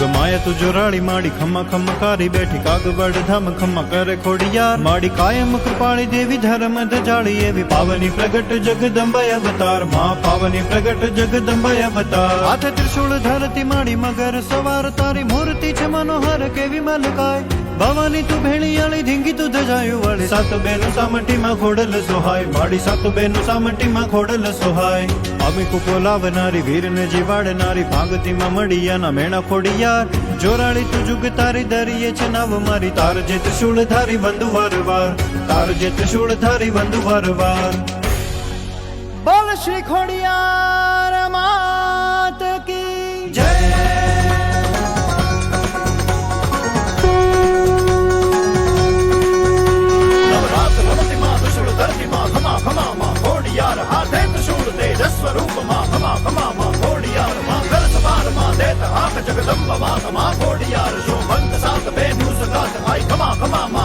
જુગ માયા તું જોરાળી, માડી ખમ્મા કારી બેઠી કાગબડ ધામ ખમ્મા કરે ખોડિયાર. માડી કાયમ કૃપાળી દેવી, ધર્મ ધજાળી એવી. પાવની પ્રગટ જગદંબાય અવતાર, માં પાવની પ્રગટ જગદંબાય અવતાર. હાથે ત્રિશુળ ધરતી માડી, મગર સવાર તારી મૂર્તિ છે મનોહર, કેવી મલકાય. ભવાની તું ભેળિયાળી ધીંગી તું ધજાયું વાળી. સાત બેનું સામટીમાં ખોડલ સોહાય, માડી સાત બેનું સામટીમાં ખોડલ સોહાય. અમે કુકો લાવનારી, વીરને જીવાડનારી, ભાગતીમાં મળિયાના મેણા ખોડિયાર. જોરાળી તું જુગ તારી દરિયે છે, નાવ મારી. તાર જેત શૂળ ધારી બંધુ વારવાર. તાર જેત શૂળ ધારી બંધુ વારવાર. બોલ Shri Khodiyar. Use the not. Come on, come on,